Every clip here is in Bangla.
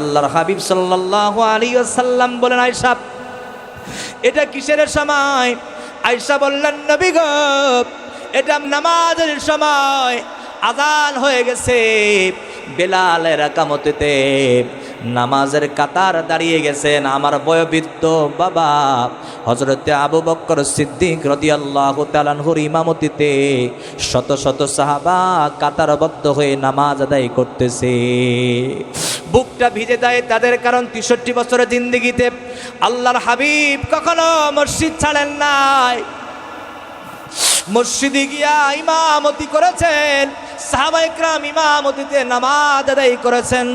আল্লাহর হাবিব সাল্লাল্লাহু আলাইহি ওয়াসাল্লাম বলেন, আয়েশা, এটা কিসের সময়? আয়েশা বললেন, নবী এটা নামাজের সময়। আজান হয়ে গেছে, বেলালের একামতিতে নামাজের কাতার দাঁড়িয়ে গেছেন আমার বয়োবৃদ্ধ বাবা হজরতে আবু বক্কর সিদ্দিক রদিয়াল্লাহু তাআলার ইমামতিতে শত শত সাহাবা কাতারবদ্ধ হয়ে নামাজ আদায় করতেছে। বুকটা ভিজে দেয় তাদের কারণ তেষট্টি বছরের জিন্দিগিতে। আল্লাহর হাবিব কখনো মসজিদ ছাড়েন নাই। মসজিদে গিয়া ইমামতি করেছেন সাহাবাইকরাম ইমামতিতে নামাজ আদায় করেছেন।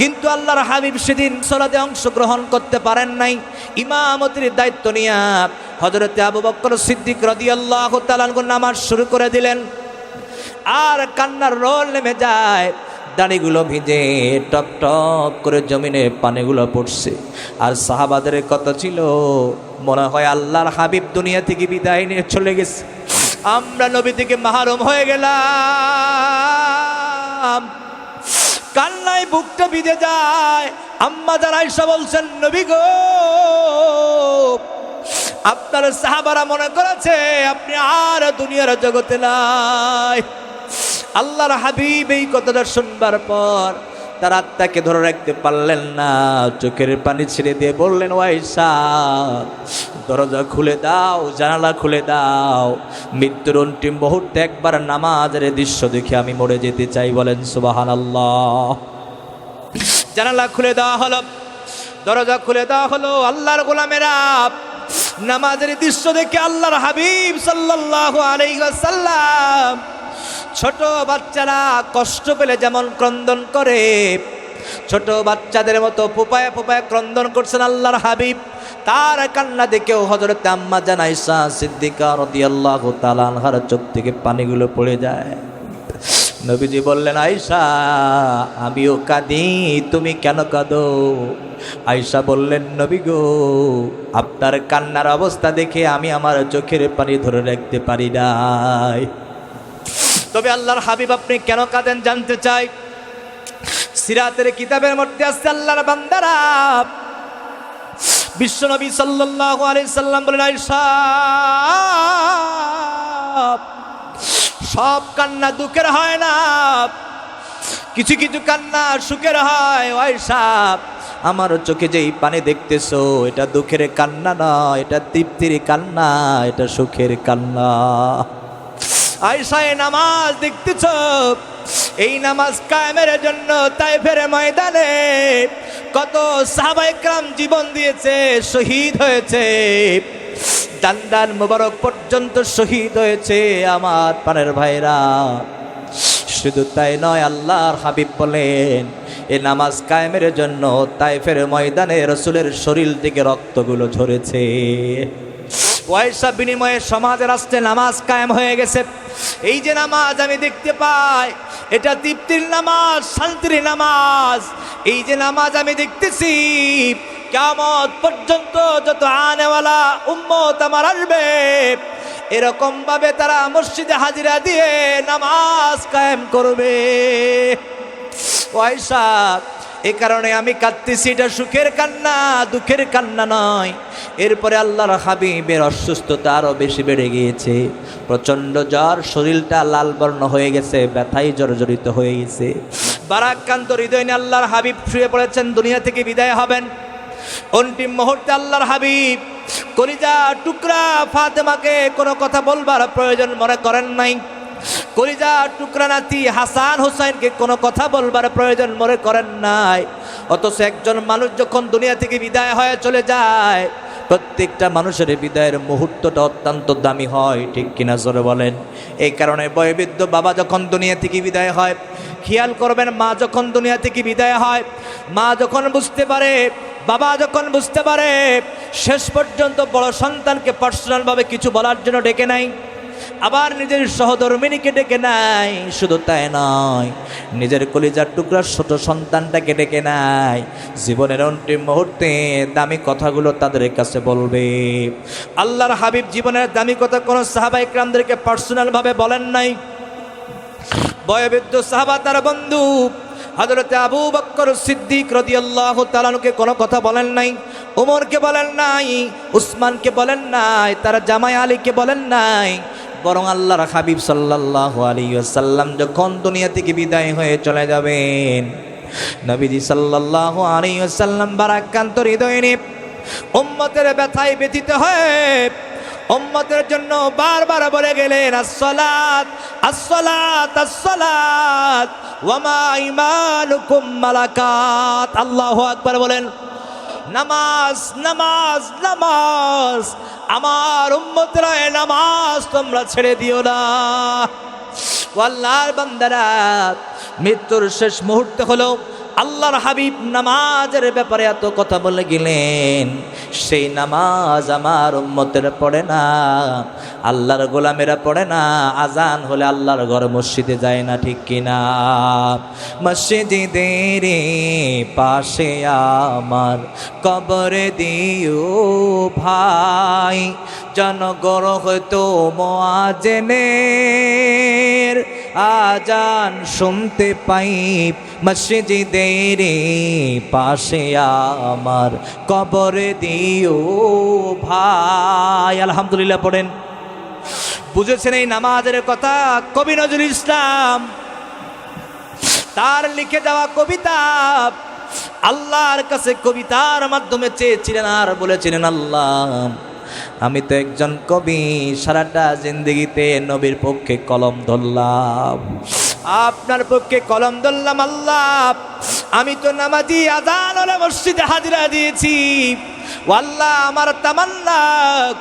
কিন্তু আল্লাহর হাবিব সেদিন সলাতে অংশগ্রহণ করতে পারেন নাই। ইমামতির দায়িত্ব নিয়ে হজরতে আবু বক্কর সিদ্দিক রদিয়াল্লাহ তালানগুন নামাজ শুরু করে দিলেন। আর কান্নার রোল নেমে যায়। দাড়িগুলো ভিজে টপ টপ করে জমিনে পানিগুলো পড়ছে। আর সাহাবাদের কথা ছিল, মনে হয় আল্লাহর হাবিব দুনিয়া থেকে বিদায় নিয়ে চলে গেছে। আমরা নবী থেকে মাহারম হয়ে গেলাম। কান্নায় বুকটা ভিজে যায়। আম্মা যারা এসে বলছেন, নবী গো, আপনার সাহাবারা মনে করেছে, আপনি আর দুনিয়ার জগতে নাই। আল্লাহর হাবিব এই কথাটা শুনবার পর তার আত্মাকে ধরে রাখতে পারলেন না। চোখের পানি ছেড়ে দিয়ে বললেন ওয়াইসা দরজা খুলে দাও, জানালা খুলে দাও। মৃত্যুর অন্তিম মুহূর্তে একবার নামাজের দৃশ্য দেখে আমি মরে যেতে চাই। বলেন সুবাহান আল্লাহ জানালা খুলে দেওয়া হলো, দরজা খুলে দেওয়া হলো আল্লাহর গোলামেরা। নামাজের দৃশ্য দেখে আল্লাহর হাবিব সাল্লাল্লাহু আলাইহি ওয়াসাল্লাম ছোট বাচ্চারা কষ্ট পেলে যেমন ক্রন্দন করে, ছোট বাচ্চাদের মতো ফুপায় ফুপায় ক্রন্দন করছেন আল্লাহর হাবিব। তার কান্না দেখেও হজরত আম্মা জানাইসা সিদ্দিকা রদিয়াল্লাহু তাআলা আনহার চোখ থেকে পানিগুলো পড়ে যায়। নবীজি বললেন আয়সা আমিও কাঁদি, তুমি কেন কাঁদো? আয়সা বললেন, নবী গো, আপনার কান্নার অবস্থা দেখে আমি আমার চোখের পানি ধরে রাখতে পারি নাই। তবে আল্লাহর হাবিব আপনি কেন কাঁদেন জানতে চাই? সিরাতের কিতাবের মধ্যে আসছে আল্লাহর বান্দারা। বিশ্বনবী সাল্লাল্লাহু আলাইহি সাল্লাম বলেন সব কান্না দুঃখের হয় না। কিছু কিছু কান্না সুখের হয়। আয়েশা আমার চোখে যেই পানি দেখতেছো, এটা দুঃখের কান্না নয়, এটা তৃপ্তির কান্না, এটা সুখের কান্না। আয়সায় নামাজ দেখতেছ? এই নামাজ কায়েমের জন্য তাই ফেরে ময়দানে কত সাহাবাইকরাম জীবন দিয়েছে, শহীদ হয়েছে। দান্দান মুবারক পর্যন্ত শহীদ হয়েছে আমার পানের ভাইরা। শুধু তাই নয়, আল্লাহর হাবিব বলেন, এ নামাজ কায়েমের জন্য তাইফের ময়দানে রসুলের শরীর থেকে রক্তগুলো ঝরেছে। পয়সা বিনিময়ে সমাজে রাষ্ট্রে নামাজ কায়েম হয়ে গেছে। এই যে নামাজ আমি দেখতে পাই, এটা তৃপ্তির নামাজ, শান্তির নামাজ। এই যে নামাজ আমি দেখতেছি কেমন পর্যন্ত যত আনেওয়ালা উম্মত আমার আসবে এরকম ভাবে তারা মসজিদে হাজিরা দিয়ে নামাজ কায়েম করবে। পয়সা এ কারণে আমি কাঁদতেছি, এটা সুখের কান্না, দুঃখের কান্না নয়। এরপরে আল্লাহর হাবিবের অসুস্থতা আরও বেশি বেড়ে গিয়েছে। প্রচণ্ড জ্বর, শরীরটা লাল বর্ণ হয়ে গেছে, ব্যথাই জর্জরিত হয়ে গেছে। বারাক্কান্ত হৃদয় নিয়ে আল্লাহর হাবিব শুয়ে পড়েছেন, দুনিয়া থেকে বিদায় হবেন। অন্তিম মুহূর্তে আল্লাহর হাবিব কলিজা, টুকরা ফাতেমাকে কোনো কথা বলবার প্রয়োজন মনে করেন নাই। কলিজা টুকরা নাতি হাসান হুসাইনকে কোনো কথা বলবার প্রয়োজন মনে করেন নাই। অথচ একজন মানুষ যখন দুনিয়া থেকে বিদায় হয়ে চলে যায়, প্রত্যেকটা মানুষের বিদায়ের মুহূর্তটা অত্যন্ত দামি হয়, ঠিক কিনা জোরে বলেন? এই কারণে বয়বৃদ্ধ বাবা যখন দুনিয়া থেকে বিদায় হয়, খেয়াল করবেন মা যখন দুনিয়া থেকে বিদায় হয়, মা যখন বুঝতে পারে, বাবা যখন বুঝতে পারে, শেষ পর্যন্ত বড় সন্তানকে পার্সোনালভাবে কিছু বলার জন্য ডেকে নাই। আবার নিজের সহধর্মিনীকে ডেকে নাই শুধু তাই নয়, নিজের কলিজার টুকরার ছোট সন্তানটাকে ডেকে নাই জীবনের অন্তিম মুহূর্তে দামি কথাগুলো তাদের কাছে বলবে। আল্লাহর হাবিব জীবনের দামি কথা কোনো সাহাবা ইকরামদেরকে পার্সোনালভাবে বলেন নাই। বয়বৃদ্ধ সাহাবা তার বন্ধু হজরতে আবু বক্কর সিদ্দিক রদি আল্লাহ তাআলাকে কোনো কথা বলেন নাই, উমরকে বলেন নাই, উসমানকে বলেন নাই, তারা জামাই আলীকে বলেন নাই বরং আল্লাহর হাবিব সাল্লাল্লাহু আলাইহি ওয়াসাল্লাম যখন দুনিয়া থেকে বিদায় হয়ে চলে যাবেন, নবীজি সাল্লাল্লাহু আলাইহি ওয়াসাল্লাম বারাকান্ত হৃদয়ে নিয়ে উম্মতের ব্যথায় ব্যথিত হয়ে উম্মতের জন্য বারবার বলে গেলেন, আসসালাত আসসালাত আসসালাত ওয়ামা ইমানুকুম মালাকাত। আল্লাহু আকবার বলেন নামাজ নামাজ নামাজ। আমার উম্মতরা নামাজ তোমরা ছেড়ে দিও না। আল্লাহর বান্দারা, মৃত্যুর শেষ মুহূর্তে হলো আল্লাহর হাবিব নামাজের ব্যাপারে এত কথা বলে গেলেন, সেই নামাজ আমার উম্মতের পড়ে না, আল্লাহর গোলামেরা পড়ে না, আজান হলে আল্লাহর ঘর মসজিদে যায় না, ঠিক কিনা মসজিদের পাশে আমার কবরে দিও ভাই জনগর হয়তো মোয়াজেনের আজান শুনতে পাই, মসজিদের পাশে আমার কবরে দিও ভাই। আলহামদুলিল্লাহ পড়েন। বুঝেছেন এই নামাজের কথা? কবি নজরুল ইসলাম, তার লিখে যাওয়া কবিতা, আল্লাহর কাছে কবিতার মাধ্যমে চেয়েছিলেন আর বলেছিলেন আল্লাহ আমি তো একজন কবি সারাটা জিন্দগিতে নবীর পক্ষে কলম ধরলাম। আপনার পক্ষে কলম ধরলাম আল্লাহ। আমি তো নামাজি হলে মসজিদে হাজিরা দিয়েছি। আল্লাহ আমার তামান্না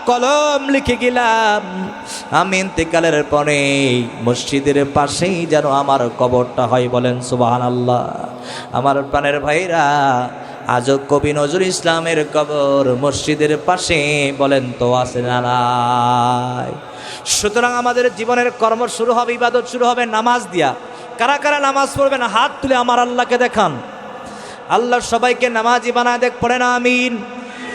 কলম লিখে গেলাম। আমি ইন্তেকালের পরে মসজিদের পাশেই যেন আমার কবরটা হয় বলেন সুবাহান আল্লাহ আমার প্রাণের ভাইরা আজও কবি নজরুল ইসলামের কবর মসজিদের পাশে বলেন তো আসে সুতরাং আমাদের জীবনের কর্ম শুরু হবে, ইবাদত শুরু হবে, নামাজ দিয়া। কারা কারা নামাজ পড়বেন, হাত তুলে আমার আল্লাহকে দেখান। আল্লাহ সবাইকে নামাজি বানায় দেখ, পড়ে না, আমিন।